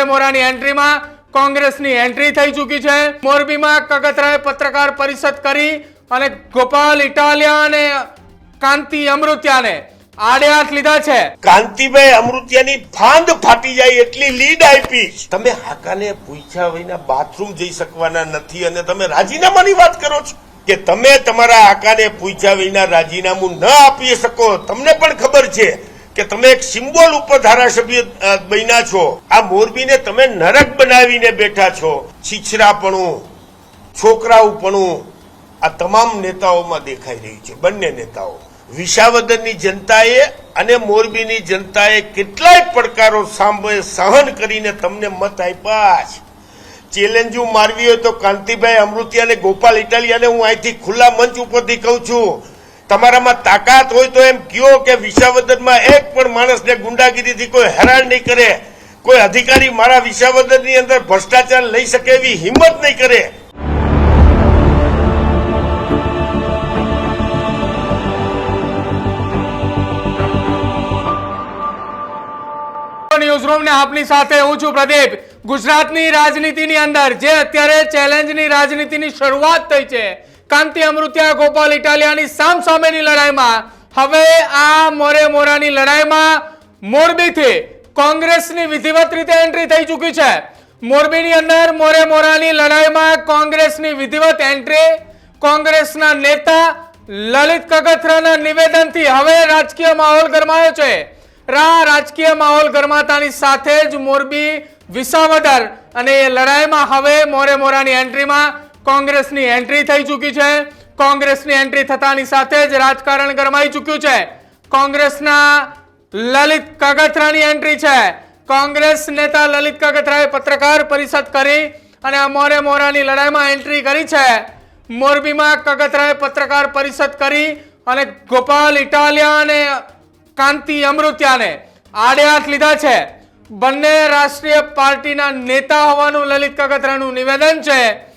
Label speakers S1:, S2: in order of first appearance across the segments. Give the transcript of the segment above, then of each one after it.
S1: મોરે મોરાની એન્ટ્રીમાં કોંગ્રેસની એન્ટ્રી થઈ ચૂકી છે. મોરબીમાં કગતરાએ પત્રકાર પરિષદ કરી અને ગોપાલ ઇટાલિયા અને કાંતિ અમૃત્યાને આડે હાથ લીધા છે.
S2: કાંતિભાઈ અમૃતિયાની ફાંદ ફાટી જાય એટલી લીડ આપી તમે હાકાને પૂછ્યા વિના બાથરૂમ જઈ શકવાના નથી અને તમે રાજીનામાની વાત કરો છો. કે તમે તમારા હાકાને પૂછ્યા વિના રાજીનામું ન આપી શકો, તમને પણ ખબર છે. કે તમે એક સિમ્બોલ ઉપર ધારાસભ્ય બન્યા છો. આ મોરબીને તમે નરક બનાવીને બેઠા છો. છીછરાપણું છોકરાઓપણું આ તમામ નેતાઓમાં દેખાઈ રહ્યું છે, બંને નેતાઓ. વિસાવદરની જનતાએ અને મોરબીની જનતાએ કેટલાય પડકારો સાંભળે સહન કરીને તમને મત આપ્યા છે ચેલેન્જો મારવી હોય તો કાંતિભાઈ અમૃતિયા અને ગોપાલ ઇટાલિયાને હું અહીંથી ખુલ્લા મંચ ઉપરથી કહું છું. તમારામાં તાકાત હોય તો એમ કયો કે વિસાવદરમાં એક પણ માણસને ગુંડાગીરીથી કોઈ હેરાન નહીં કરે. કોઈ અધિકારી મારા વિસાવદરની અંદર ભ્રષ્ટાચાર લઈ શકે એવી હિંમત નહીં કરે.
S1: ન્યૂઝરૂમને આપની સાથે હું છું પ્રદીપ. ગુજરાતની રાજનીતિની અંદર જે અત્યારે ચેલેન્જની રાજનીતિની શરૂઆત થઈ છે કાંતિ અમૃત્યા ગોપાલ ઇટાલિયાની સામ સામેની લડાઈમાં. હવે આ મોરે મોરાની લડાઈમાં મોરબીથી કોંગ્રેસની વિધિવત રીતે એન્ટ્રી થઈ ચૂકી છે. મોરબીની અંદર મોરે મોરાની લડાઈમાં કોંગ્રેસની વિધિવત એન્ટ્રી. કોંગ્રેસના નેતા લલિત કગથરાના નિવેદનથી હવે રાજકીય માહોલ ગરમાયો છે. રા રાજકીય માહોલ ગરમાતાની સાથે જ મોરબી વિસાવદર અને એ લડાઈમાં હવે મોરે મોરાની એન્ટ્રીમાં કોંગ્રેસની એન્ટ્રી થઈ ચૂકી છે. કોંગ્રેસની એન્ટ્રી થતાની સાથે જ રાજકારણ ગરમાઈ ચૂક્યું છે. કોંગ્રેસના લલિત કગથરાની એન્ટ્રી છે. કોંગ્રેસ નેતા લલિત કગથરાએ પત્રકાર પરિષદ કરી અને મોરે મોરાની લડાઈમાં એન્ટ્રી કરી છે. મોરબીમાં કગથરાએ પત્રકાર પરિષદ કરી અને ગોપાલ ઇટાલિયા અને કાંતિ અમૃત્યાને આડે હાથ લીધા છે. બંને રાષ્ટ્રીય પાર્ટીના નેતા હોવાનું લલિત કગથરાનું નિવેદન છે.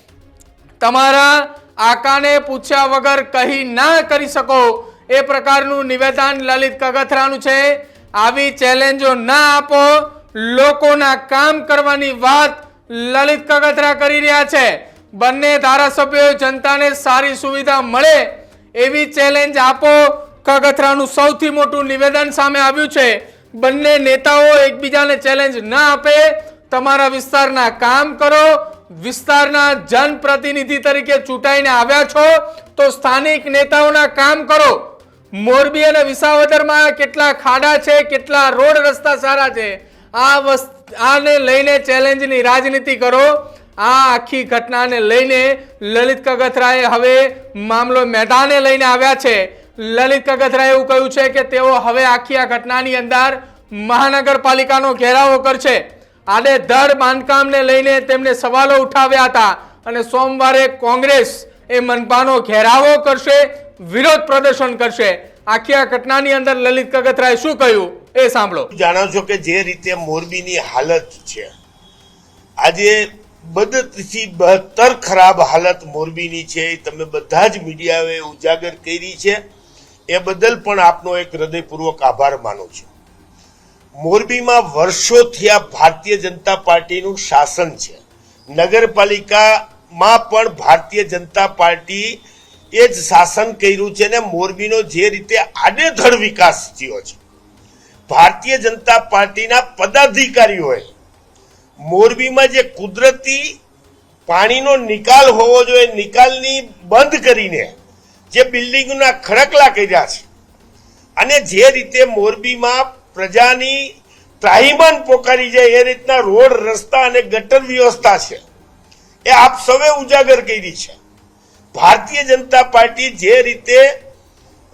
S1: તમારા આકાને પૂછ્યા વગર કહી ના કરી શકો. એ પ્રકારનું નિવેદન લલિત કગથરાનું છે. આવી ચેલેન્જો ના આપો. લોકોના કામ કરવાની વાત લલિત કગથરા કરી રહ્યા છે. બંને ધારાસભ્યો જનતાને સારી સુવિધા મળે એવી ચેલેન્જ આપો. કગથરાનું સૌથી મોટું નિવેદન સામે આવ્યું છે. બંને નેતાઓ એકબીજાને ચેલેન્જ ના આપે. તમારા વિસ્તારના કામ કરો. વિસ્તારના જનપ્રતિનિધિ તરીકે ચૂંટાઈને આવ્યા છો, તો સ્થાનિક નેતાઓના કામ કરો. મોરબી અને વિસાવદરમાં કેટલા ખાડા છે, કેટલા રોડ રસ્તા સારા છે, આ આને લઈને ચેલેન્જની રાજનીતિ કરો. આ આખી ઘટનાને લઈને લલિત કગથરાએ હવે મામલો મેદાને લઈને આવ્યા છે. લલિત કગથરાએ એવું કહ્યું છે કે તેઓ હવે આખી આ ઘટનાની અંદર મહાનગરપાલિકાનો ઘેરાવો કરશે. આડે ધડ બાંધકામને લઈને તેમણે સવાલો ઉઠાવ્યા હતા. અને સોમવારે કોંગ્રેસ એ મનપાનો ઘેરાવો કરશે, વિરોધ પ્રદર્શન કરશે. આખી આ ઘટનાની અંદર લલિત કગતરાએ શું કહ્યું? એ સાંભળો.
S2: જાણો છો કે જે રીતે મોરબીની હાલત છે, આજે બદતથી બદતર ખરાબ હાલત મોરબીની છે. એ તમે બધા જ મીડિયાએ ઉજાગર કરી છે. એ બદલ પણ આપનો એક હૃદયપૂર્વક આભાર માનું છું. મોરબીમાં વર્ષોથી આ ભારતીય જનતા પાર્ટીનું શાસન છે. નગરપાલિકામાં પણ ભારતીય જનતા પાર્ટી એ જ શાસન કર્યું છે ને મોરબીનો જે રીતે આડેધડ વિકાસ થયો છે. ભારતીય જનતા પાર્ટીના પદાધિકારીઓએ મોરબીમાં જે કુદરતી પાણીનો નિકાલ હોવો જોઈએ, નિકાલની બંધ કરીને જે બિલ્ડિંગના ખડકલા કર્યા છે અને જે રીતે મોરબીમાં પ્રજાની ત્રાહીમાન પોકારી જાય એ રીતના રોડ, રસ્તા અને ગટર વ્યવસ્થા છે. એ આપ સૌએ ઉજાગર કરી છે. ભારતીય જનતા પાર્ટી જે રીતે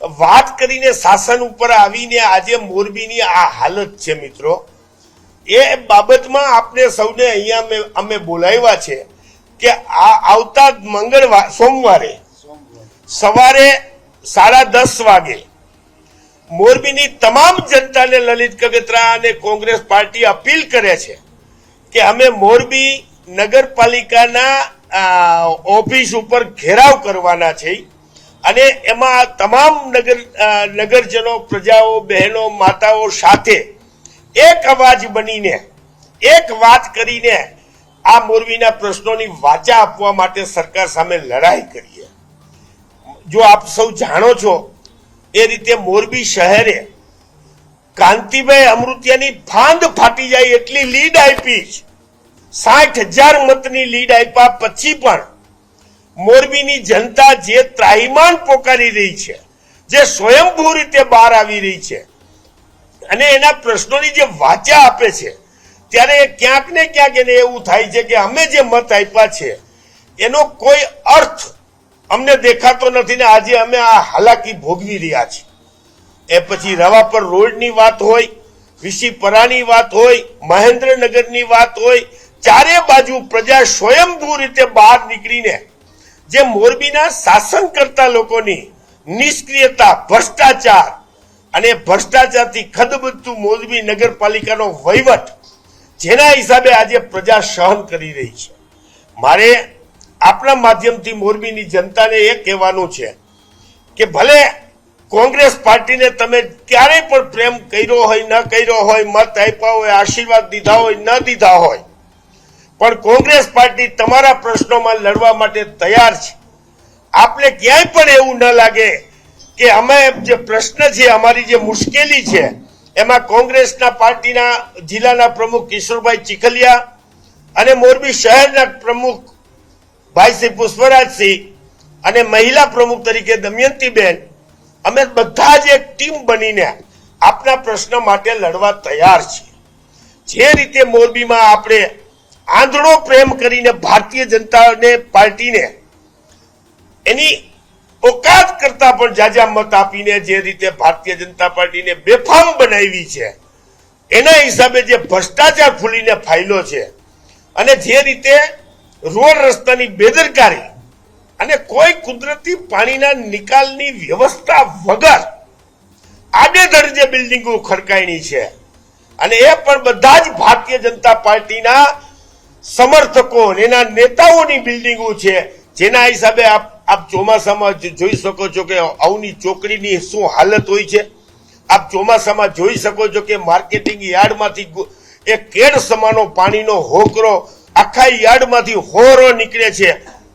S2: વાત કરીને શાસન ઉપર આવીને આજે મોરબીની આ હાલત છે મિત્રો, એ બાબતમાં આપણે સૌને અહીંયા અમે અમે બોલાવ્યા છે કે આ આવતા મંગળવાર, સોમવારે સવારે સાડા દસ વાગે મોરબીની તમામ જનતાને લલિત કગતરા અને કોંગ્રેસ પાર્ટી અપીલ કરે છે કે અમે મોરબી નગરપાલિકાના ઓફિસ ઉપર ઘેરાવ કરવાના છે. અને એમાં તમામ નગર નગરજનો, પ્રજાઓ, બહેનો, માતાઓ સાથે એક અવાજ બનીને, એક વાત કરીને આ મોરબીના પ્રશ્નોની વાચા આપવા માટે સરકાર સામે લડાઈ કરીએ. જો આપ સૌ જાણો છો એ રીતે મોરબી શહેરે કાંતિભાઈ અમૃતિયાની ફાંદ ફાટી જાય એટલી લીડ આપી સાઠ હજાર મતની લીડ આપ્યા પછી પણ મોરબીની જનતા જે ત્રાહિમાન પોકારી રહી છે, જે સ્વયંભૂ રીતે બહાર આવી રહી છે, અને એના પ્રશ્નોની જે વાચા આપે છે, ત્યારે ક્યાંક ને ક્યાંક એને એવું થાય છે કે અમે જે મત આપ્યા છે, એનો કોઈ અર્થ અમને દેખાતો નથી ને આજે અમે આ હાલાકી ભોગવી રહ્યા છીએ. એ પછી રવા પર રોડની વાત હોય વિશીપરાની વાત હોય, મહેન્દ્રનગરની વાત હોય, ચારે બાજુ પ્રજા સ્વયંભૂ રીતે બહાર નીકળીને જે મોરબીના શાસન કરતા લોકોની નિષ્ક્રિયતા, ભ્રષ્ટાચાર અને ભ્રષ્ટાચારથી ખદબદતું મોરબી નગરપાલિકાનો વહીવટ, જેના હિસાબે આજે પ્રજા સહન કરી રહી છે. મારે આપણા માધ્યમથી મોરબીની જનતાને એ કહેવાનું છે કે ભલે કોંગ્રેસ પાર્ટીને તમે ક્યારેય પણ પ્રેમ કર્યો હોય, ન કર્યો હોય, મત આપ્યા હોય, આશીર્વાદ દીધા હોય, ન દીધા હોય, પણ કોંગ્રેસ પાર્ટી તમારા પ્રશ્નોમાં લડવા માટે તૈયાર છે. આપણે ક્યાંય પણ એવું ન લાગે કે અમે જે પ્રશ્ન છે, અમારી જે મુશ્કેલી છે, એમાં કોંગ્રેસના પાર્ટીના જિલ્લાના પ્રમુખ કિશોરભાઈ ચીખલિયા અને મોરબી શહેરના પ્રમુખ ભાઈ શ્રી પુષ્પરાજસિંહ અને મહિલા પ્રમુખ તરીકે દમયંતીબેન, અમે બધા જ એક ટીમ બનીને આપના પ્રશ્ન માટે લડવા તૈયાર છીએ. જે રીતે મોરબીમાં આપણે આંધળો પ્રેમ કરીને ભારતીય જનતાને પાર્ટીને એની ઓકાત કરતા પણ જાજા મત આપીને જે રીતે ભારતીય જનતા પાર્ટીને બેફામ બનાવી છે, એના હિસાબે જે ભ્રષ્ટાચાર ફૂલીને ફાયલો છે, અને જે રીતે રોડ રસ્તાની બેદરકારી અને કોઈ કુદરતી પાણીના નિકાલની વ્યવસ્થા વગર આડેધડ જે બિલ્ડિંગો ખડકાયણી છે. અને એ પણ બધા જ ભારતીય જનતા પાર્ટીના સમર્થકો એના નેતાઓની બિલ્ડિંગો છે. જેના હિસાબે આપ આપ ચોમાસામાં જોઈ શકો છો કે અવની ચોકડીની શું હાલત હોય છે. આપ ચોમાસામાં જોઈ શકો છો કે માર્કેટિંગ યાર્ડમાંથી એ કેડ સમાનો પાણીનો હોકરો આખા યાર્ડમાંથી હોરો નીકળે છે.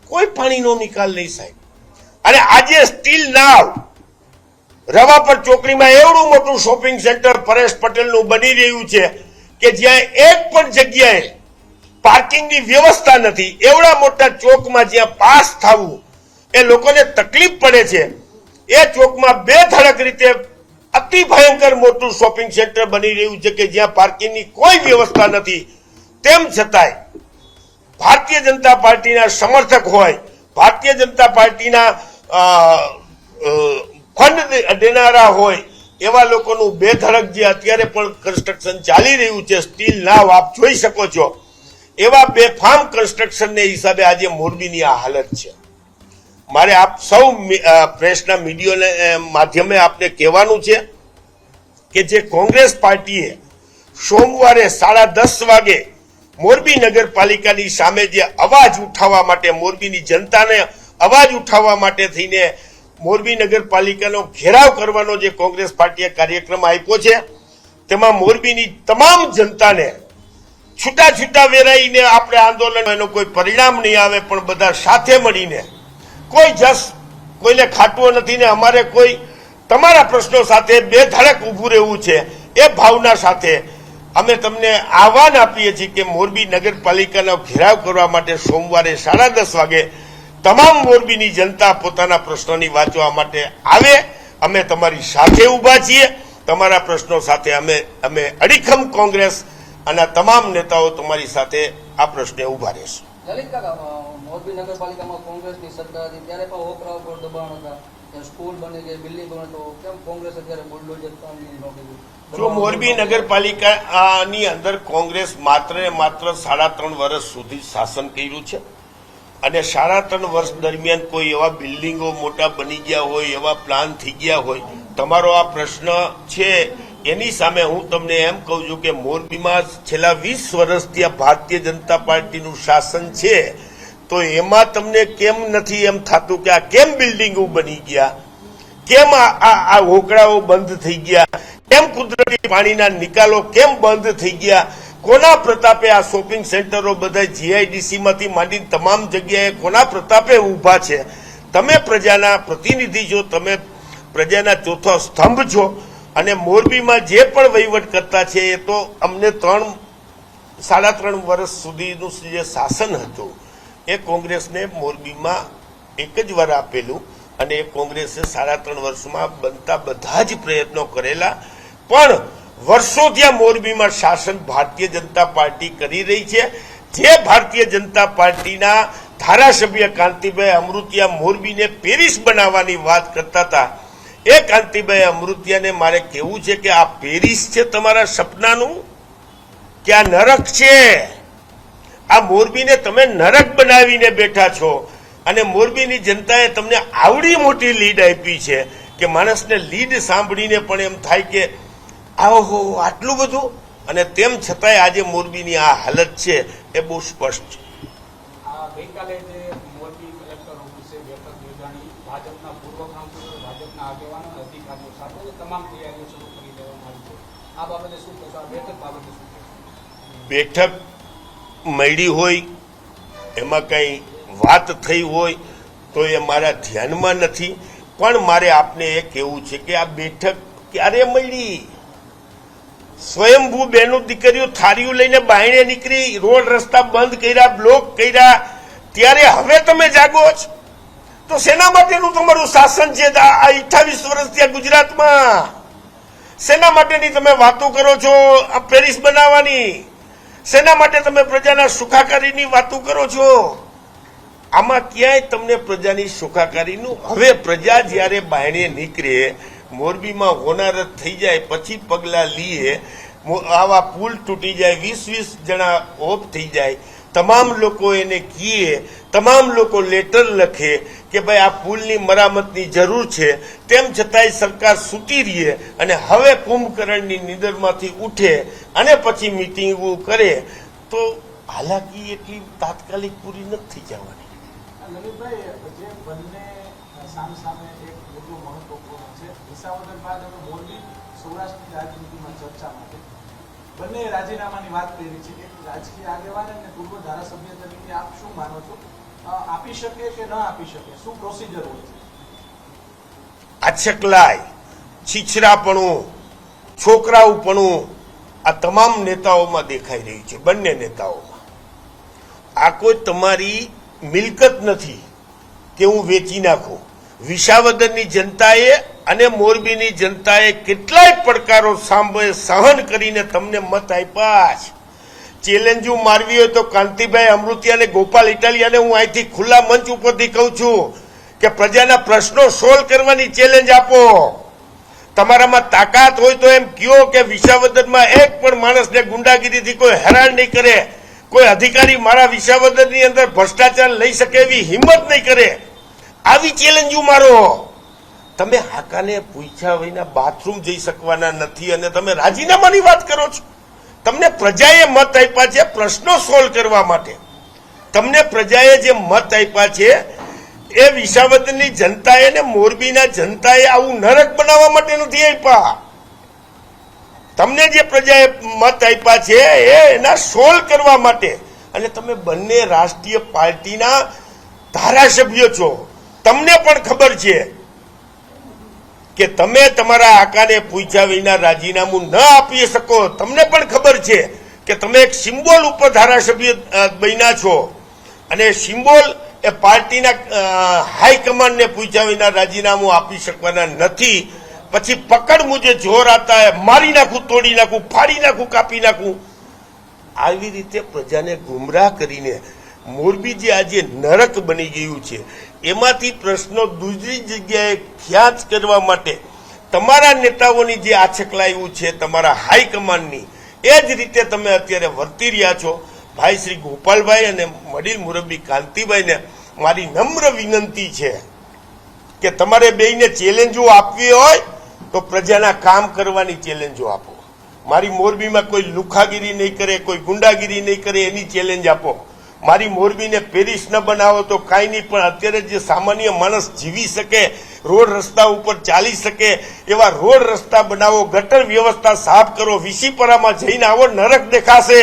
S2: કોઈ પાણીનો નિકાલ નહીં સાહેબ. અને આજે સ્ટીલ નાવ રવાપર ચોકડીમાં એવડું મોટું શોપિંગ સેન્ટર પરેશ પટેલનું બની રહ્યું છે કે જ્યાં એક પણ જગ્યાએ પાર્કિંગની વ્યવસ્થા નથી. એવડા મોટા ચોકમાં જ્યાં પાસ થવું એ લોકોને તકલીફ પડે છે. એ ચોકમાં બે ધડક રીતે અતિ ભયંકર મોટું શોપિંગ સેન્ટર બની રહ્યું છે કે જ્યાં પાર્કિંગની કોઈ વ્યવસ્થા નથી. તેમ છતાંય ભારતીય જનતા પાર્ટીના સમર્થક હોય, ભારતીય જનતા પાર્ટીના ફંડ દેનારા હોય, એવા લોકોનું બેધડક જે અત્યારે પણ કન્સ્ટ્રક્શન ચાલી રહ્યું છે સ્ટીલ નાવ આપ જોઈ શકો છો, એવા બેફામ કન્સ્ટ્રક્શનને હિસાબે આજે મોરબીની આ હાલત છે. મારે આપ સૌ પ્રેસના મીડિયાને માધ્યમે આપને કહેવાનું છે કે જે કોંગ્રેસ પાર્ટીએ સોમવારે સાડા દસ વાગે મોરબી નગરપાલિકાની સામે જે અવાજ ઉઠાવવા માટે, મોરબીની જનતાને અવાજ ઉઠાવવા માટે થઈને મોરબી નગરપાલિકાનો ઘેરાવ કરવાનો જે કોંગ્રેસ પાર્ટીએ કાર્યક્રમ આપ્યો છે, તેમાં મોરબીની તમામ જનતાને છૂટા છૂટા વેરાઈને આપણે આંદોલન એનો કોઈ પરિણામ નહીં આવે, પણ બધા સાથે મળીને, કોઈ જસ કોઈને ખાટવો નથી ને અમારે કોઈ તમારા પ્રશ્નો સાથે બે ધડક ઊભું રહેવું છે, એ ભાવના સાથે અમે તમને આહવાન આપીએ છીએ કે મોરબી નગરપાલિકાનો ઘેરાવ કરવા માટે સોમવારે સાડા દસ વાગે તમામ મોરબીની જનતા પોતાના પ્રશ્નોની વાંચવા માટે આવે. અમે તમારી સાથે ઊભા છીએ. તમારા પ્રશ્નો સાથે અમે અમે અડીખમ કોંગ્રેસ અને તમામ નેતાઓ તમારી સાથે આ પ્રશ્ને ઊભા રહેશું.
S3: મોરબી નગરપાલિકામાં કોંગ્રેસની સરકાર હતી, ત્યારે પણ દબાણ હતા. સ્કૂલ બની ગઈ બિલ્ડિંગ બને તો કેમ કોંગ્રેસ અત્યારે બુલડોઝર કામગીરી
S2: જો મોરબી નગરપાલિકાની અંદર કોંગ્રેસ માત્ર ને માત્ર સાડા ત્રણ વર્ષ સુધી શાસન કર્યું છે અને સાડા ત્રણ વર્ષ દરમિયાન કોઈ એવા બિલ્ડિંગો મોટા બની ગયા હોય એવા પ્લાન થઈ ગયા હોય. તમારો આ પ્રશ્ન છે એની સામે હું તમને એમ કહું છું કે મોરબીમાં છેલ્લા વીસ વર્ષથી આ ભારતીય જનતા પાર્ટીનું શાસન છે. તો એમાં તમને કેમ નથી એમ થતું કે આ કેમ બિલ્ડિંગો બની ગયા? કેમ આ હોકળાઓ બંધ થઈ ગયા? કેમ કુદરતી પાણીના નિકાલો કેમ બંધ થઈ ગયા? કોના પ્રતાપે આ શોપિંગ સેન્ટરો બધા જીઆઈડીસી માંથી માંડીને તમામ જગ્યાએ કોના પ્રતાપે ઊભા છે? તમે પ્રજાના પ્રતિનિધિ છો તમે પ્રજાના ચોથો સ્તંભ છો અને મોરબીમાં જે પણ વહીવટ કરતા છે એ તો અમને ત્રણ સાડા ત્રણ વર્ષ સુધીનું જે શાસન હતું. એ કોંગ્રેસને મોરબીમાં એક જ વાર આપેલું અને એ કોંગ્રેસે સાડા ત્રણ વર્ષમાં બનતા બધા જ પ્રયત્નો કરેલા. પણ વર્ષો ત્યાં મોરબીમાં શાસન ભારતીય જનતા પાર્ટી કરી રહી છે. જે ભારતીય જનતા પાર્ટીના ધારાસભ્ય કાંતિભાઈ અમૃતિયા મોરબીને પેરિસ બનાવવાની વાત કરતા હતા. એ કાંતિભાઈ અમૃતિયાને મારે કહેવું છે કે આ પેરિસ છે તમારા સપનાનું? કે આ નરક છે? આ મોરબીને તમે નરક બનાવીને બેઠા છો અને મોરબીની જનતાએ તમને આવડી મોટી લીડ આપી છે કે માણસને લીડ સાંભળીને પણ એમ થાય કે આહો આટલું બધું? અને તેમ છતાંય આજે મોરબીની આ હાલત છે એ બહુ સ્પષ્ટ છે.
S4: ગઈકાલે જે મોરબી કલેક્ટર ઓફિસે બેઠક યોજાણી ભાજપના પૂર્વ કાઉન્સિલર ભાજપના આગેવાનો અને અધિકારીઓ સાથે તમામ તૈયારીઓ શરૂ કરી દેવામાં આવી છે. આ બાબતે શું કહેશો? આ બેઠક બાબતે શું કહેશો?
S2: બેઠક મળી હોય, એમાં કંઈ વાત થઈ હોય, તો એ મારા ધ્યાનમાં નથી. પણ મારે આપને એ કહેવું છે કે આ બેઠક ક્યારે મળી? સ્વયંભૂ બેનું દીકરીઓ થારીઓ લઈને બાયણે નીકળી, રોડ રસ્તા બંધ કર્યા, બ્લોક કર્યા, ત્યારે હવે તમે જાગો છો. તો શેના માટેનું તમારું શાસન છે આ અઠ્ઠાવીસ વર્ષ ત્યાં ગુજરાતમાં. શેના માટેની તમે વાતો કરો છો, આ પેરિસ બનાવવાની. શેના માટે તમે પ્રજાના સુખાકારીની વાતો કરો છો? આમાં ક્યાંય તમને પ્રજાની સુખાકારીનું? હવે પ્રજા જ્યારે બાયણે નીકળે, મોરબીમાં હોનારત થઈ જાય, પછી પગલાં લીએ આવા પુલ તૂટી જાય, વીસ વીસ જણા ઓફ થઈ જાય તમામ લોકો એને કીએ, તમામ લોકો લેટર લખે કે ભાઈ આ પુલની મરામતની જરૂર છે. તેમ છતાંય સરકાર સૂતી રહીએ અને હવે કુંભકરણની નિંદરમાંથી ઉઠે અને પછી મિટિંગો કરે, તો હાલાકી એટલી તાત્કાલિક પૂરી નથી જવાની.
S5: રાજીનામાની વાત કરી છે. રાજકીય આગેવાન અને પૂર્વ ધારાસભ્ય તરીકે આપ શું માનો છો? આપી શકે કે ન આપી શકે? શું પ્રોસિજર હોય છે?
S2: આછકલાય, છીછરાપણું છોકરાઓપણું આ તમામ નેતાઓમાં દેખાઈ રહ્યું છે, બંને નેતાઓમાં. આ કોઈ તમારી મિલકત નથી કે હું વેચી નાખું. વિસાવદરની જનતાએ અને મોરબીની જનતાએ કેટલાય પડકારો સાંભળે, સહન કરીને તમને મત આપ્યા છે ચેલેન્જો મારવી હોય તો કાંતિભાઈ અમૃતિયા અને ગોપાલ ઇટાલિયાને હું અહીંથી ખુલ્લા મંચ ઉપરથી કહું છું કે પ્રજાના પ્રશ્નો સોલ્વ કરવાની ચેલેન્જ આપો. તમારામાં તાકાત હોય તો એમ કયો કે વિસાવદરમાં એક પણ માણસને ગુંડાગીરીથી કોઈ હેરાન નહીં કરે. કોઈ અધિકારી મારા વિસાવદરની અંદર ભ્રષ્ટાચાર લઈ શકે એવી હિંમત નહીં કરે. આવી ચેલેન્જો મારો. તમે હાકાને પૂછ્યા વિના બાથરૂમ જઈ શકવાના નથી અને તમે રાજીનામાની વાત કરો છો. તમને પ્રજાએ મત આપ્યા છે પ્રશ્નો સોલ્વ કરવા માટે. તમને પ્રજાએ જે મત આપ્યા છે, એ વિસાવદરની જનતાએ ને મોરબીના જનતાએ આવું નરક બનાવવા માટે નથી આપ્યા. તમને જે પ્રજાએ મત આપ્યા છે, એ એના સોલ્વ કરવા માટે. અને તમે બંને રાષ્ટ્રીય પાર્ટીના ધારાસભ્યો છો. તમને પણ ખબર છે કે તમે તમારા આકાને પૂછ્યા વિના રાજીનામું ન આપી શકો. તમને પણ ખબર છે કે તમે એક સિમ્બોલ ઉપર ધારાસભ્ય બન્યા છો. અને સિમ્બોલ એ પાર્ટીના હાઈકમાન્ડને પૂછ્યા વિના રાજીનામું આપી શકવાના નથી. પછી પકડ મુજે જોર આતા હે, મારી નાખું, તોડી નાખું, ફાડી નાખું, કાપી નાખું. આવી રીતે પ્રજાને ગુમરાહ કરીને મોરબી જે આજે નરક બની ગયું છે. એમાંથી પ્રશ્નો દૂસરી જગ્યાએ ખ્યાત કરવા માટે તમારા નેતાઓની જે આછકલાયું છે, તમારા હાઈકમાન્ડની એ જ રીતે તમે અત્યારે વર્તી રહ્યા છો. ભાઈ શ્રી ગોપાલભાઈ અને મડીલ મુરબ્બી કાંતિભાઈને મારી નમ્ર વિનંતી છે કે તમારે બેયને ચેલેન્જો આપવી હોય તો પ્રજાના કામ કરવાની ચેલેન્જો આપો. મારી મોરબીમાં કોઈ લુખાગીરી નહીં કરે, કોઈ ગુંડાગીરી નહીં કરે, એની ચેલેન્જ આપો. મારી મોરબીને પેરિસ ન બનાવો તો કાંઈ નહીં, પણ અત્યારે જે સામાન્ય માણસ જીવી શકે, રોડ રસ્તા ઉપર ચાલી શકે, એવા રોડ રસ્તા બનાવો, ગટર વ્યવસ્થા સાફ કરો, વિસીપરામાં જઈને આવો, નરક દેખાશે.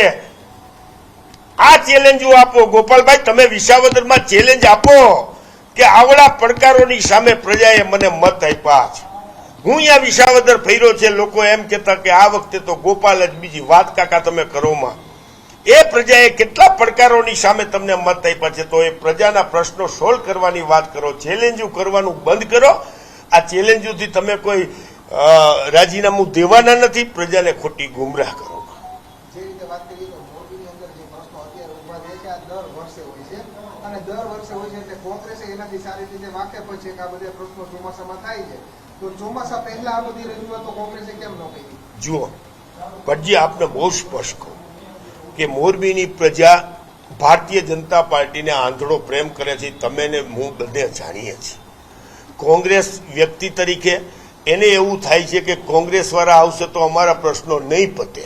S2: આ ચેલેન્જો આપો. ગોપાલભાઈ, તમે વિસાવદરમાં ચેલેન્જ આપો કે આવડા પડકારોની સામે પ્રજાએ મને મત આપ્યા છે. હું અહીંયા વિસાવદર ફર્યો છે, લોકો એમ કહેતા કે આ વખતે તો ગોપાલ જ બીજી વાત કાકા તમે કરોમાં એ પ્રજાએ કેટલા પડકારોની સામે તમને મત આપ્યા છે? તો એ પ્રજાના પ્રશ્નો સોલ્વ કરવાની વાત કરો ચેલેન્જો કરવાનું બંધ કરો. આ ચેલેન્જોથી તમે કોઈ રાજીનામું દેવાના નથી પ્રજાને ખોટી ગુમરાહ કરો.
S6: અને દર વર્ષે હોય છે એટલે કોંગ્રેસે એનાથી સારી રીતે વાકેફ છે કે આ બધા પ્રશ્નો ચોમાસામાં થાય છે. તો ચોમાસા પહેલા આ બધી રજૂઆતો કોંગ્રેસે કેમ ન કરી?
S2: જુઓ ભટજી આપને બહુ સ્પષ્ટ કહું. કે મોરબીની પ્રજા ભારતીય જનતા પાર્ટીને આંધળો પ્રેમ કરે છે, તમે ને હું બધે જાણીએ છીએ. કોંગ્રેસ વ્યક્તિ તરીકે એને એવું થાય છે કે કોંગ્રેસવાળા આવશે તો અમારા પ્રશ્નો નહીં પતે.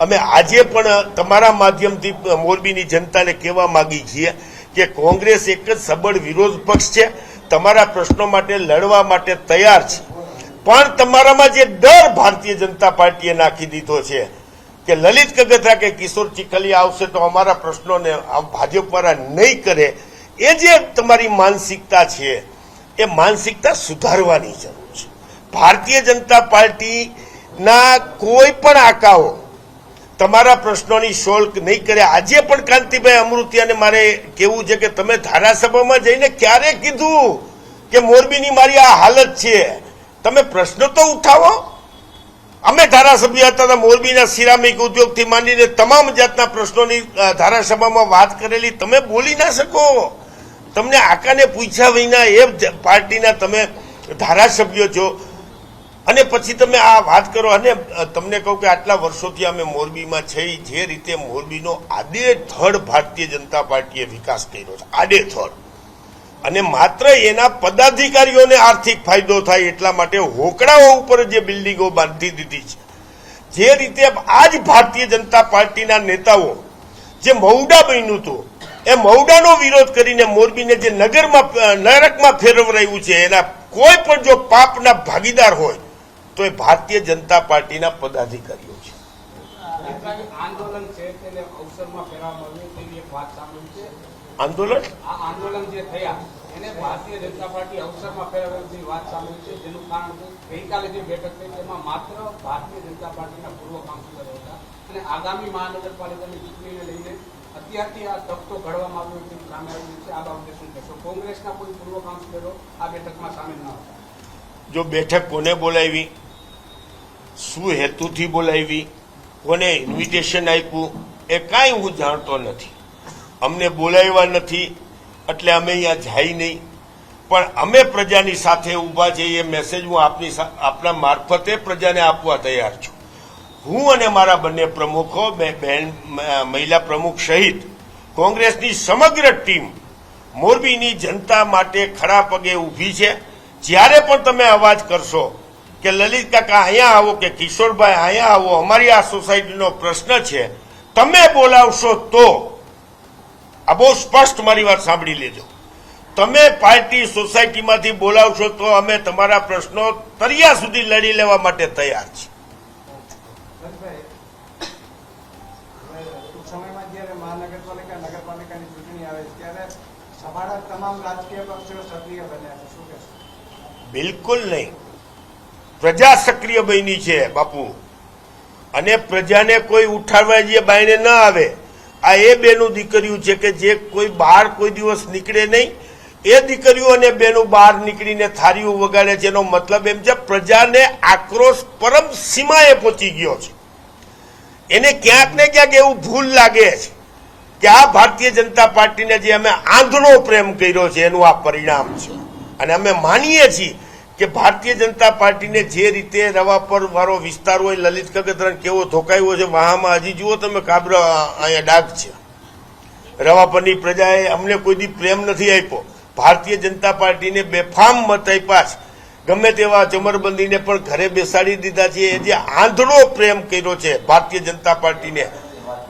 S2: અમે આજે પણ તમારા માધ્યમથી મોરબીની જનતાને કહેવા માગીએ છીએ કે કોંગ્રેસ એક જ સબળ વિરોધ પક્ષ છે, તમારા પ્રશ્નો માટે લડવા માટે તૈયાર છે. પણ તમારામાં જે ડર ભારતીય જનતા પાર્ટીએ નાખી દીધો છે કે લલિત કગથરા કે કિશોર ચીખલી આવશે તો અમારા પ્રશ્નોને ભાજપ વાળા નહીં કરે. એ જે તમારી માનસિકતા છે, એ માનસિકતા સુધારવાની જરૂર છે. ભારતીય જનતા પાર્ટીના કોઈ પણ આકાઓ તમારા પ્રશ્નોની શોલ્ક નહીં કરે. આજે પણ કાંતિભાઈ અમૃતિયાને મારે કેવું છે કે તમે ધારાસભામાં જઈને ક્યારે કીધું કે મોરબીની મારી આ હાલત છે? તમે પ્રશ્ન તો ઉઠાવો. અમે ધારાસભ્ય હતા તો મોરબીના સિરામિક ઉદ્યોગથી માંડીને તમામ જાતના પ્રશ્નોની ધારાસભામાં વાત કરેલી. તમે બોલી ના શકો. તમને આકાને પૂછ્યા વિના એ પાર્ટીના તમે ધારાસભ્ય છો. અને પછી તમે આ વાત કરો અને તમને કહું કે આટલા વર્ષોથી અમે મોરબીમાં છે જે રીતે મોરબીનો આડેથડ ભારતીય જનતા પાર્ટીએ વિકાસ કર્યો છે. આડેધડ. અને માત્ર એના પદાધિકારીઓને આર્થિક ફાયદો થાય એટલા માટે હોકડાઓ ઉપર જે બિલ્ડિંગો બાંધી દીધી છે. જે રીતે આજ ભારતીય જનતા પાર્ટીના નેતાઓ જે મૌડા બન્યું હતું, એ મૌડાનો વિરોધ કરીને મોરબીને જે નગરમાં નરકમાં ફેરવરાયું છે, એના કોઈ પણ જો પાપના ભાગીદાર હોય, તો એ ભારતીય જનતા પાર્ટીના પદાધિકારીઓ છે.
S4: આંદોલન છે તેને અવસરમાં ફેરવવામાં આવ્યું તેવી એક વાત સાંભળી છે
S2: આંદોલન?
S4: આ આંદોલન જે થયા એને ભારતીય જનતા પાર્ટી અવસરમાં ફેરવવાની વાત ચાલુ છે જેનું કારણ ગઈકાલે જે બેઠક થઈ તેમાં માત્ર ભારતીય જનતા પાર્ટીના પૂર્વ કાઉન્સિલરો હતા અને આગામી મહાનગરપાલિકાની ચૂંટણીને લઈને અત્યારથી આ તખતો ઘડવામાં આવ્યો તેવું સામે આવ્યું છે. આ બાબતે શું કહેશો? કોંગ્રેસના કોઈ પૂર્વ કાઉન્સિલરો આ બેઠકમાં સામેલ ન હતા.
S2: જો બેઠક કોને બોલાવી શું હેતુથી બોલાવી કોને ઇન્વિટેશન આપ્યું એ કાંઈ હું જાણતો નથી. અમને બોલાવ્યા નથી, એટલે અમે અહીંયા જાય નહીં. પણ અમે પ્રજાની સાથે ઊભા છીએ એ મેસેજ હું આપની આપના મારફતે પ્રજાને આપવા તૈયાર છું. હું અને મારા બંને પ્રમુખો બહેન મહિલા પ્રમુખ સહિત કોંગ્રેસની સમગ્ર ટીમ મોરબીની જનતા માટે ખરા પગે ઊભી છે. જ્યારે પણ તમે અવાજ કરશો કે લલિત કાકા અહીંયા આવો કે કિશોરભાઈ અહીંયા આવો, અમારી આ સોસાયટીનો પ્રશ્ન છે, તમે બોલાવશો તો આ બહુ સ્પષ્ટ મારી વાત સાંભળી લેજો. તમે પાર્ટી સોસાયટીમાંથી બોલાવશો તો અમે તમારા પ્રશ્નો તરિયા સુધી લડી લેવા માટે તૈયાર છીએ. બિલકુલ નહીં. પ્રજા સક્રિય બની છે બાપુ. અને પ્રજાને કોઈ ઉઠાડવા જે બાયણે ન આવે આ એ બેનું દીકરીઓ છે કે જે કોઈ બહાર કોઈ દિવસ નીકળે નહીં. એ દીકરીઓ અને બેનું બહાર નીકળીને થારીઓ વગાડે છે. એનો મતલબ એમ છે, પ્રજાને આક્રોશ પરમ સીમાએ પહોંચી ગયો છે. એને ક્યાંક ને ક્યાંક એવું ભૂલ લાગે છે કે આ ભારતીય જનતા પાર્ટીને જે અમે આંધળો પ્રેમ કર્યો છે, એનું આ પરિણામ છે. અને અમે માનીએ છીએ કે ભારતીય જનતા પાર્ટીને જે રીતે રવા પર મારો વિસ્તાર હોય, લલિત કગતરણ કેવો ધોકાયો છે, વહામાં હજી જુઓ તમે કાબરા અહીંયા ડાઘ છે. રવા પરની પ્રજાએ અમને કોઈ દી પ્રેમ નથી આપ્યો. ભારતીય જનતા પાર્ટીને બેફામ મત આપ્યા છે. ગમે તેવા ચમરબંધીને પણ ઘરે બેસાડી દીધા છે. એ જે આંધળો પ્રેમ કર્યો છે ભારતીય જનતા પાર્ટીને,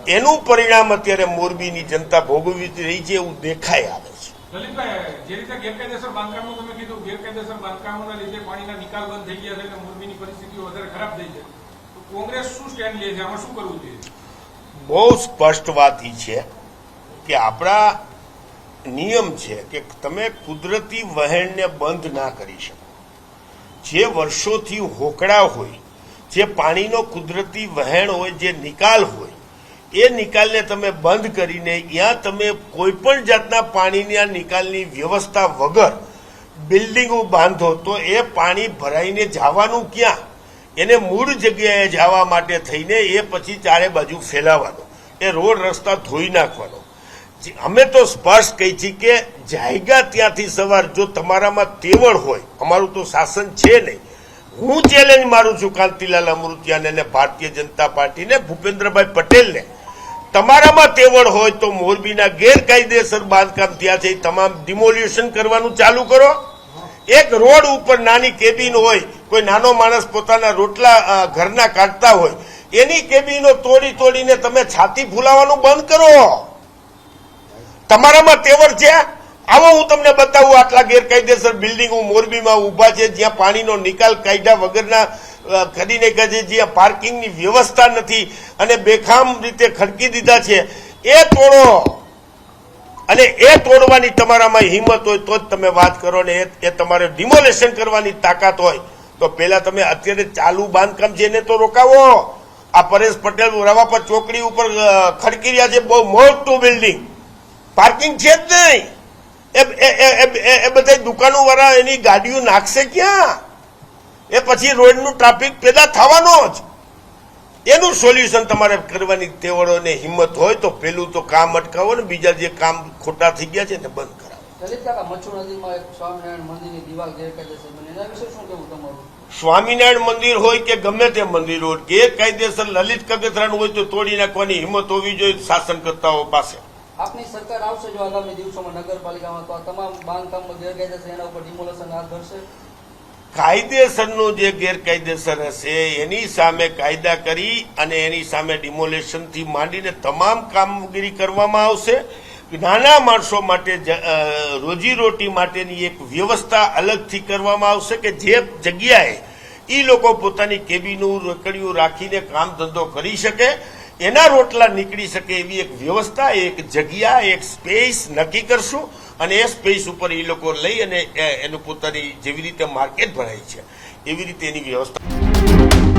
S2: એનું પરિણામ અત્યારે મોરબીની જનતા ભોગવી રહી છે એવું દેખાય આવે.
S7: લલિતભાઈ, જે રીતે ગેરકાયદેસર બાંધકામનું તમે કીધું, ગેરકાયદેસર બાંધકામોના લીધે પાણીના નિકાલ બંધ થઈ ગયા અને મોરબીની પરિસ્થિતિ વધારે ખરાબ થઈ છે. તો કોંગ્રેસ શું સ્ટેન્ડ લે છે? આમાં શું કરવું જોઈએ?
S2: બહુ સ્પષ્ટ વાત એ છે કે આપણા નિયમ છે કે તમે કુદરતી વહેણને બંધ ના કરી શકો. જે વર્ષોથી હોકળા હોય, જે પાણીનો કુદરતી વહેણ હોય, જે નિકાલ હોય એ નિકાલને તમે બંધ કરીને ત્યાં તમે કોઈ પણ જાતના આ નિકાલની વ્યવસ્થા વગર બિલ્ડિંગો બાંધો, તો એ પાણી ભરાઈને જવાનું ક્યાં? એને મૂળ જગ્યાએ જવા માટે થઈને એ પછી ચારે બાજુ ફેલાવાનો, એ રોડ રસ્તા ધોઈ નાખવાનો. અમે તો સ્પષ્ટ કહી છીએ કે જાયગા ત્યાંથી સવાર જો તમારામાં તેવળ હોય, અમારું તો શાસન છે નહીં. હું ચેલેન્જ મારું છું કાંતિલાલ અમૃતિયાને અને ભારતીય જનતા પાર્ટીને, ભૂપેન્દ્રભાઈ પટેલને. તમારામાં તેવડ હોય તો મોરબીના ગેરકાયદેસર બાંધકામ ત્યાં છે. તમામ ડિમોલ્યુશન કરવાનું ચાલુ કરો. એક રોડ ઉપર નાની કેબિન હોય, કોઈ નાનો માણસ પોતાના રોટલા ઘરના કાઢતા હોય, એની કેબિનો તોડી તોડીને તમે છાતી ફૂલાવાનું બંધ કરો. તમારામાં તેવર છે? આવો હું તમને બતાવું આટલા ગેરકાયદેસર બિલ્ડિંગો મોરબીમાં ઊભા છે જ્યાં પાણીનો નિકાલ કાયદા વગરના અ, કહે છે જ્યાં પાર્કિંગની વ્યવસ્થા નથી અને બેખામ રીતે ખડકી દીધા છે. એ તોડો. અને એ તોડવાની તમારામાં હિંમત હોય તો જ તમે વાત કરો ને એ- તમારે ડિમોલેશન કરવાની તાકાત હોય. તો પેલા તમે અત્યારે ચાલુ બાંધકામ છે એને તો રોકાવો. આ પરેશ પટેલ રવાપર ચોકડી ઉપર ખડકી રહ્યા છે. બહુ મોટું બિલ્ડિંગ પાર્કિંગ છે જ નહીં. એ એ- એ- એ- એ- એ બધા દુકાનો વાળા એની ગાડીઓ નાખશે ક્યાં? એ પછી રોડનું ટ્રાફિક પેદા થવાનો જ. એનું સોલ્યુશન તમારે કરવાની તેવડો ને હિંમત હોય તો પેલું તો કામ અટકાવો ને બીજા જે કામ ખોટા થઈ ગયા છે ને બંધ કરાવો.
S3: સ્વામિનારાયણ
S2: મંદિર હોય કે ગમે તે મંદિર હોય કે કાયદેસર લલિત કગથરાનું હોય તો તોડી નાખવાની હિંમત હોવી જોઈએ શાસનકર્તાઓ પાસે.
S3: આપની સરકાર આવશે જો આગામી દિવસોમાં નગરપાલિકામાં, તો આ તમામ બાંધકામ ગેરકાયદેસર એના ઉપર ડિમોલેશન હાથ ધરશે?
S2: કાયદેસરનું જે ગેરકાયદેસર હશે, એની સામે કાયદા કરી અને એની સામે ડિમોલેશનથી માંડીને તમામ કામગીરી કરવામાં આવશે. નાના માણસો માટે રોજીરોટી માટેની એક વ્યવસ્થા અલગથી કરવામાં આવશે કે જે જગ્યાએ એ લોકો પોતાની કેબીનું રકડીયું રાખીને કામ ધંધો કરી શકે. એના રોટલા નીકળી શકે એવી એક વ્યવસ્થા, એક જગ્યા, એક સ્પેસ નક્કી કરશું અને એ સ્પેસ ઉપર એ લોકો લઈ અને એનું પોતાની જેવી રીતે માર્કેટ ભરાય છે. એવી રીતે એની વ્યવસ્થા.